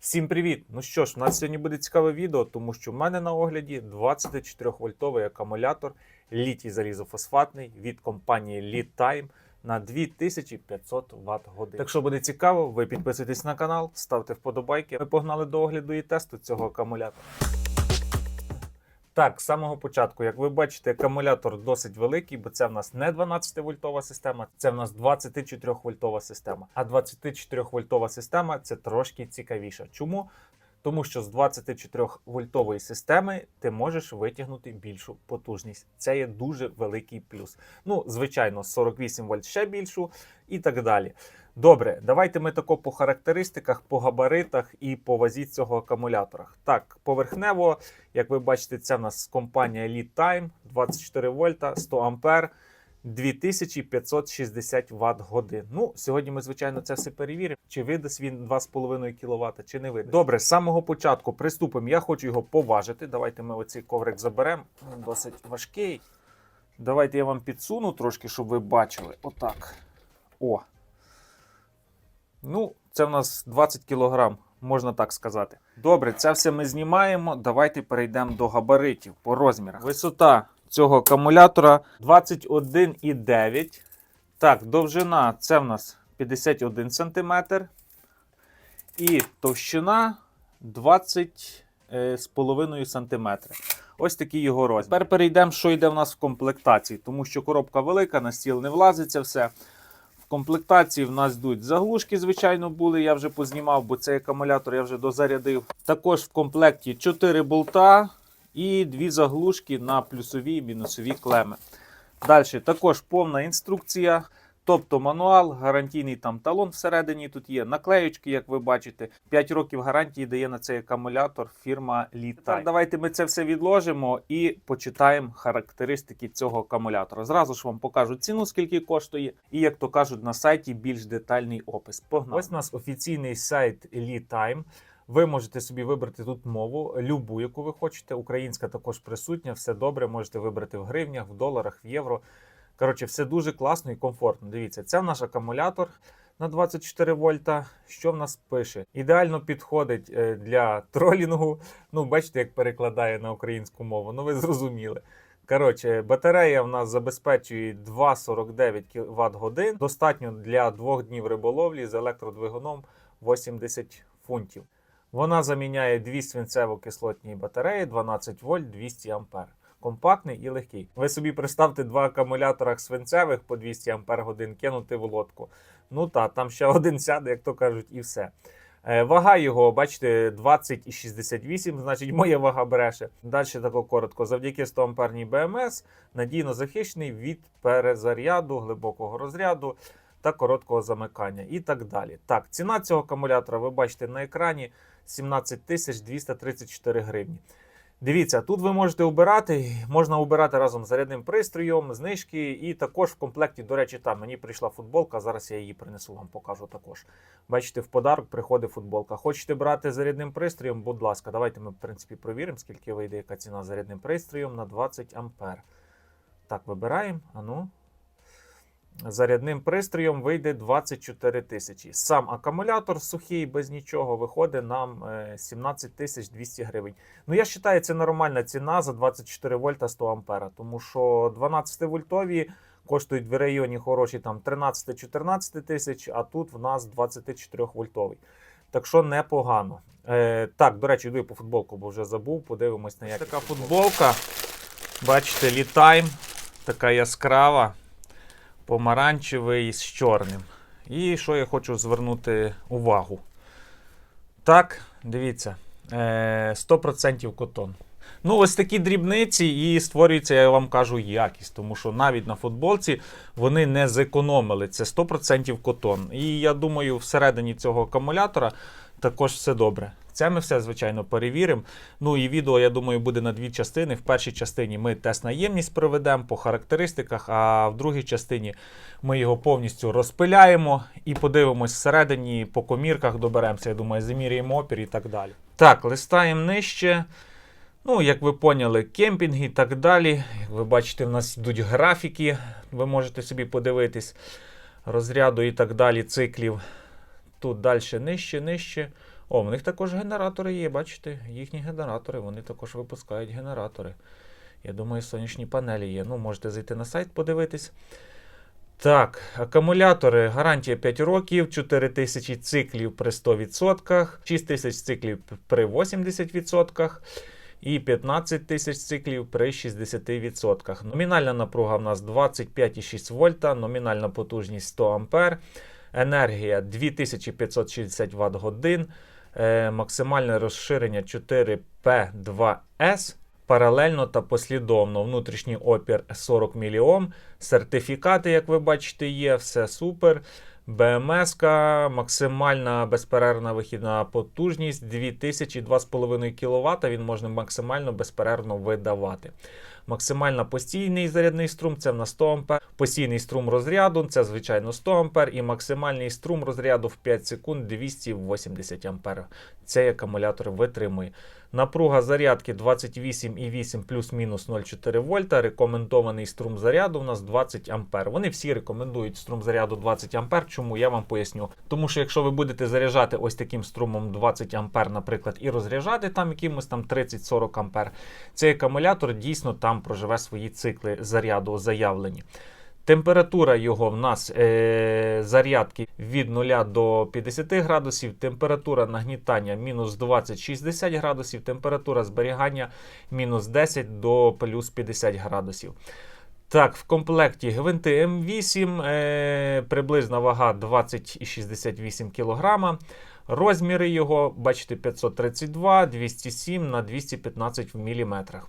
Всім привіт! Ну що ж, у нас сьогодні буде цікаве відео, тому що в мене на огляді 24 вольтовий акумулятор літій залізофосфатний від компанії Літайм на 2500 Вт годин. Так що буде цікаво, ви підписуйтесь на канал, ставте вподобайки. Ми погнали до огляду і тесту цього акумулятора. Так, з самого початку, як ви бачите, акумулятор досить великий, бо це в нас не 12 вольтова система, це в нас 24 вольтова система. А 24 вольтова система це трошки цікавіша. Чому? Тому що з 24 вольтової системи ти можеш витягнути більшу потужність. Це є дуже великий плюс. Ну, звичайно, з 48 вольт ще більшу і так далі. Добре, давайте ми тако по характеристиках, по габаритах і по вазі цього акумулятора. Так, поверхнево, як ви бачите, це в нас компанія LeadTime 24 вольта, 100 ампер. 2560 Вт годин. Ну, сьогодні ми, звичайно, це все перевіримо. Чи видасть він 2,5 кВт, чи не видасть. Добре, з самого початку приступимо. Я хочу його поважити. Давайте ми оцей коврик заберемо. Він досить важкий. Давайте я вам підсуну трошки, щоб ви бачили. Отак. О. Ну, це в нас 20 кг, можна так сказати. Добре, це все ми знімаємо. Давайте перейдемо до габаритів по розмірах. Висота цього акумулятора 21,9. Так, довжина це в нас 51 см. І товщина 20,5 см. Ось такий його розмір. Тепер перейдемо, що йде в нас в комплектації, тому що коробка велика, на стіл не влазиться все. Комплектації в нас йдуть заглушки, звичайно, були. Я вже познімав, бо цей акумулятор я вже дозарядив. Також в комплекті 4 болта і 2 заглушки на плюсові і мінусові клеми. Далі також повна інструкція, тобто мануал, гарантійний там талон всередині. Тут є наклеючки, як ви бачите. 5 років гарантії дає на цей акумулятор фірма Lita. Тепер давайте ми це все відложимо і почитаємо характеристики цього акумулятора. Зразу ж вам покажу ціну, скільки коштує, і як то кажуть, на сайті більш детальний опис. Погнали. Ось у нас офіційний сайт LeadTime. Ви можете собі вибрати тут мову, любу, яку ви хочете. Українська також присутня, все добре. Можете вибрати в гривнях, в доларах, в євро. Коротше, все дуже класно і комфортно. Дивіться, це наш акумулятор на 24 вольта. Що в нас пише? Ідеально підходить е, для тролінгу. Ну, бачите, як перекладає на українську мову. Ну, ви зрозуміли. Коротше, батарея в нас забезпечує 2,49 кВт годин. Достатньо для двох днів риболовлі з електродвигуном 80 фунтів. Вона заміняє дві свинцево-кислотні батареї 12 вольт 200 ампер. Компактний і легкий. Ви собі представте два акумулятора свинцевих по 200 ампер годин кинути в лодку. Ну та там ще один сяде, як то кажуть, і все. Е, Вага його, бачите, 20,68, значить, моя вага бреше. Далі тако коротко. Завдяки 100 амперній БМС надійно захищений від перезаряду, глибокого розряду та короткого замикання і так далі. Так, ціна цього акумулятора ви бачите на екрані 17 234 гривні. Дивіться, тут ви можете обирати, можна обирати разом з зарядним пристроєм, знижки, і також в комплекті, до речі, там мені прийшла футболка. Зараз я її принесу, вам покажу також. Бачите, в подарок приходить футболка. Хочете брати зарядним пристроєм? Будь ласка, давайте ми, в принципі, провіримо, скільки вийде яка ціна зарядним пристроєм на 20 ампер. Так, вибираємо. Ану. Зарядним пристроєм вийде 24 тисячі. Сам акумулятор сухий, без нічого, виходить нам е, 17 тисяч 200 гривень. Ну, я вважаю, це нормальна ціна за 24 вольта 100 ампера, тому що 12 вольтові коштують в районі хороші там 13-14 тисяч, а тут в нас 24 вольтовий. Так що непогано. Е, так, до речі, йду я по футболку, бо вже забув. Подивимось на як. Така футболка. Бачите, літайм, така яскрава помаранчевий з чорним. І що я хочу звернути увагу. Так, дивіться, е, 100% котон. Ну, ось такі дрібниці і створюється, я вам кажу, якість, тому що навіть на футболці вони не зекономили. Це 100% котон. І я думаю, всередині цього акумулятора також все добре. Це ми все, звичайно, перевіримо. Ну і відео, я думаю, буде на дві частини. В першій частині ми тест на ємність проведемо по характеристиках, а в другій частині ми його повністю розпиляємо і подивимось всередині, по комірках доберемося, я думаю, заміряємо опір і так далі. Так, листаємо нижче. Ну, як ви поняли, кемпінг і так далі. Як ви бачите, в нас йдуть графіки, ви можете собі подивитись розряду і так далі циклів. Тут далі нижче, нижче. О, в них також генератори є, бачите? Їхні генератори, вони також випускають генератори. Я думаю, сонячні панелі є. Ну, можете зайти на сайт, подивитись. Так, акумулятори, гарантія 5 років, 4000 циклів при 100%, 6000 циклів при 80% і 15 тисяч циклів при 60%. Номінальна напруга в нас 25,6 вольта, номінальна потужність 100 А, енергія 2560 Вт годин, е, максимальне розширення 4P2S. Паралельно та послідовно внутрішній опір 40 мільйом. Сертифікати, як ви бачите, є, все супер. БМС, максимальна безперервна вихідна потужність 2000 2,5 кВт. Він можна максимально безперервно видавати. Максимально постійний зарядний струм це в нас 100 А. Постійний струм розряду це звичайно 100 А. І максимальний струм розряду в 5 секунд 280 А. Цей акумулятор витримує. Напруга зарядки 28,8 плюс-мінус 0,4 вольта. Рекомендований струм заряду у нас 20 ампер. Вони всі рекомендують струм заряду 20 ампер. Чому я вам поясню? Тому що якщо ви будете заряджати ось таким струмом 20 ампер, наприклад, і розряджати там якимось там 30-40 ампер, цей акумулятор дійсно там проживе свої цикли заряду заявлені. Температура його в нас е, зарядки від 0 до 50 градусів, температура нагнітання мінус 20-60 градусів, температура зберігання мінус 10 до плюс 50 градусів. Так, в комплекті гвинти М8, е, приблизна вага 20,68 кг. Розміри його, бачите, 532, 207 на 215 в міліметрах.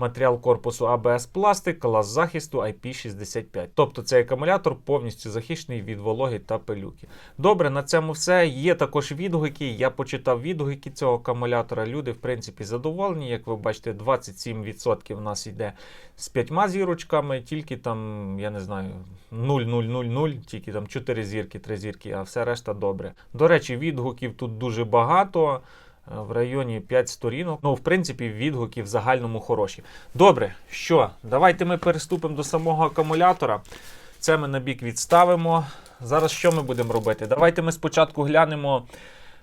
Матеріал корпусу ABS пластик, клас захисту IP65. Тобто цей акумулятор повністю захищений від вологи та пилюки. Добре, на цьому все. Є також відгуки. Я почитав відгуки цього акумулятора. Люди, в принципі, задоволені. Як ви бачите, 27% у нас йде з п'ятьма зірочками, тільки там, я не знаю, 0,000, тільки там 4 зірки, 3 зірки, а все решта добре. До речі, відгуків тут дуже багато. Е, В районі 5 сторінок. Ну, в принципі, відгуки в загальному хороші. Добре, що? Давайте ми переступимо до самого акумулятора. Це ми на бік відставимо. Зараз що ми будемо робити? Давайте ми спочатку глянемо,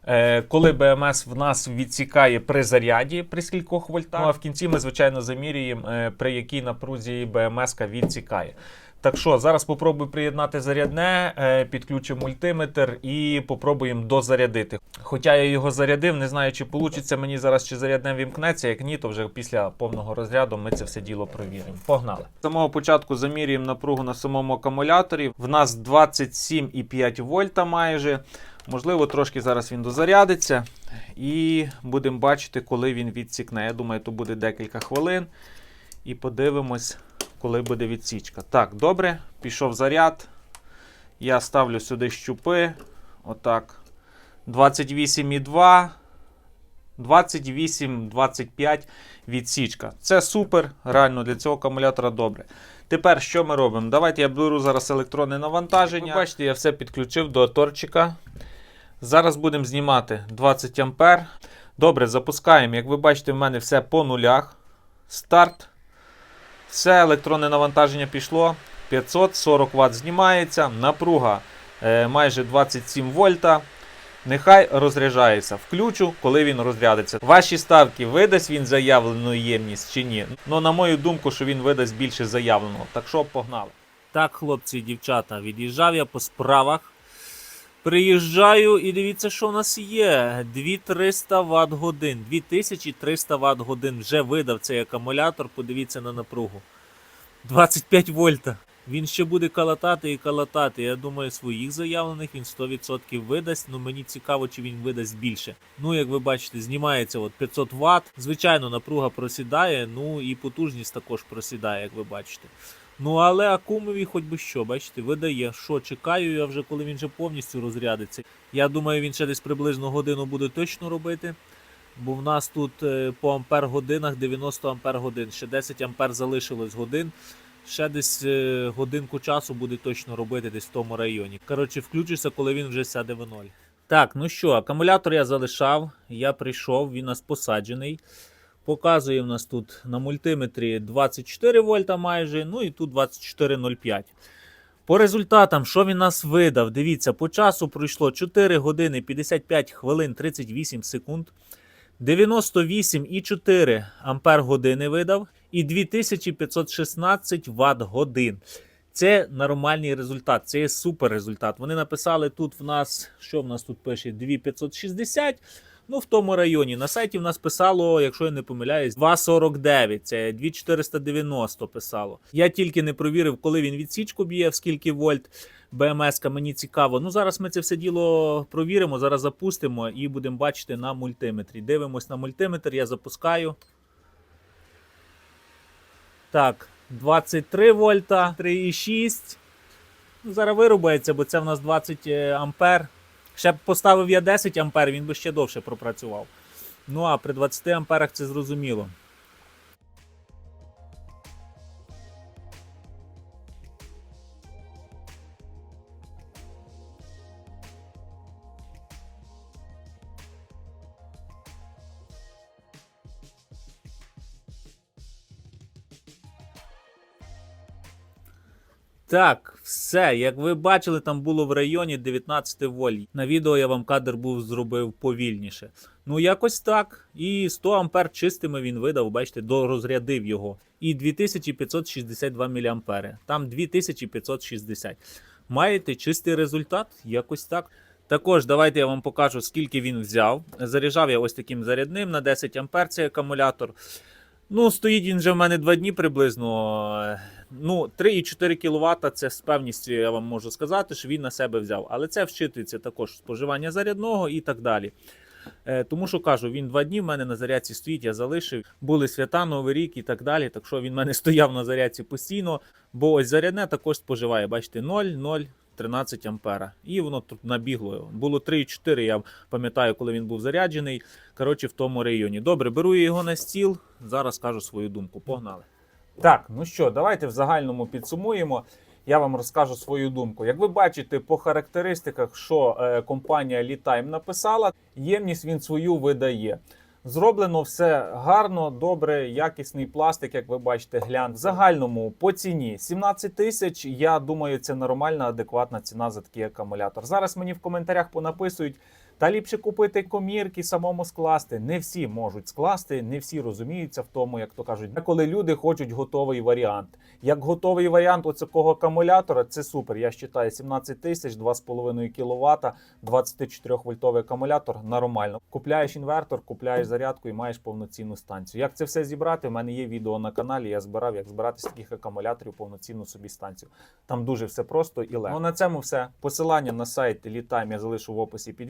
е, коли БМС в нас відсікає при заряді при скількох вольтах. Ну, а в кінці ми, звичайно, замірюємо, е, при якій напрузі БМС відсікає. Так що, зараз попробую приєднати зарядне, е, підключу мультиметр і попробуємо дозарядити. Хоча я його зарядив, не знаю, чи вийде мені зараз, чи зарядне вімкнеться. Як ні, то вже після повного розряду ми це все діло провіримо. Погнали. З самого початку замірюємо напругу на самому акумуляторі. В нас 27,5 вольта майже. Можливо, трошки зараз він дозарядиться. І будемо бачити, коли він відсікне. Я думаю, то буде декілька хвилин. І подивимось, коли буде відсічка. Так, добре, пішов заряд. Я ставлю сюди щупи. Отак. 28,2. 28-25 відсічка. Це супер, реально для цього акумулятора добре. Тепер що ми робимо? Давайте я беру зараз електронне навантаження. Ви бачите, я все підключив до торчика. Зараз будемо знімати 20 А. Добре, запускаємо. Як ви бачите, в мене все по нулях. Старт. Все, електронне навантаження пішло. 540 Вт знімається. Напруга е, майже 27 вольта. Нехай розряджається. Включу, коли він розрядиться. Ваші ставки видасть він заявлену ємність чи ні. Ну, на мою думку, що він видасть більше заявленого. Так що погнали. Так, хлопці і дівчата, від'їжджав я по справах. Приїжджаю і дивіться, що в нас є. 2300 Вт годин. 2300 Вт годин вже видав цей акумулятор. Подивіться на напругу. 25 вольта. Він ще буде калатати і калатати. Я думаю, своїх заявлених він 100% видасть. Ну мені цікаво, чи він видасть більше. Ну, як ви бачите, знімається от 500 Вт. Звичайно, напруга просідає, ну і потужність також просідає, як ви бачите. Ну, але акумові хоч би що, бачите, видає. Що, чекаю я вже, коли він вже повністю розрядиться. Я думаю, він ще десь приблизно годину буде точно робити. Бо в нас тут е, по ампер годинах 90 ампер годин. Ще 10 ампер залишилось годин. Ще десь е, годинку часу буде точно робити десь в тому районі. Коротше, включуся, коли він вже сяде в ноль. Так, ну що, акумулятор я залишав. Я прийшов, він у нас посаджений. Показує в нас тут на мультиметрі 24 вольта майже, ну і тут 24,05. По результатам, що він нас видав? Дивіться, по часу пройшло 4 години 55 хвилин 38 секунд. 98,4 ампер години видав і 2516 Вт годин. Це нормальний результат, це є супер результат. Вони написали тут в нас, що в нас тут пише, 2560. Ну, в тому районі. На сайті в нас писало, якщо я не помиляюсь, 2,49, це 2,490 писало. Я тільки не провірив, коли він відсічку б'є, в скільки вольт. БМС, мені цікаво. Ну, зараз ми це все діло провіримо, зараз запустимо і будемо бачити на мультиметрі. Дивимось на мультиметр, я запускаю. Так, 23 вольта, 3,6. Ну, зараз вирубається, бо це в нас 20 ампер. Ще б поставив я 10 ампер, він би ще довше пропрацював. Ну а при 20 амперах це зрозуміло. Так, все. Як ви бачили, там було в районі 19 вольт. На відео я вам кадр був зробив повільніше. Ну, якось так. І 100 ампер чистими він видав, бачите, дорозрядив його. І 2562 мА. Там 2560. Маєте чистий результат, якось так. Також давайте я вам покажу, скільки він взяв. Заряджав я ось таким зарядним на 10 ампер цей акумулятор. Ну, стоїть він вже в мене 2 дні приблизно. Ну, 3,4 кВт це з певністю я вам можу сказати, що він на себе взяв. Але це вчитується також споживання зарядного і так далі. Е, Тому що кажу, він два дні в мене на зарядці стоїть, я залишив. Були свята, Новий рік і так далі. Так що він в мене стояв на зарядці постійно. Бо ось зарядне також споживає, бачите, 0, 0. 13 ампера. І воно тут набігло. Було 3,4, я пам'ятаю, коли він був заряджений. Коротше, в тому районі. Добре, беру його на стіл. Зараз кажу свою думку. Погнали. Так, ну що, давайте в загальному підсумуємо. Я вам розкажу свою думку. Як ви бачите по характеристиках, що е, компанія Litime написала, ємність він свою видає. Зроблено все гарно, добре, якісний пластик, як ви бачите, глянь. В загальному по ціні 17 тисяч. Я думаю, це нормальна, адекватна ціна за такий акумулятор. Зараз мені в коментарях понаписують. Та ліпше купити комірки, самому скласти. Не всі можуть скласти, не всі розуміються в тому, як то кажуть. Коли люди хочуть готовий варіант. Як готовий варіант оцього акумулятора, це супер. Я вважаю, 17 тисяч, 2,5 кВт, 24 вольтовий акумулятор нормально. Купляєш інвертор, купляєш зарядку і маєш повноцінну станцію. Як це все зібрати? У мене є відео на каналі. Я збирав, як збирати з таких акумуляторів повноцінну собі станцію. Там дуже все просто і легко. Ну на цьому все. Посилання на сайт Літайм я залишу в описі під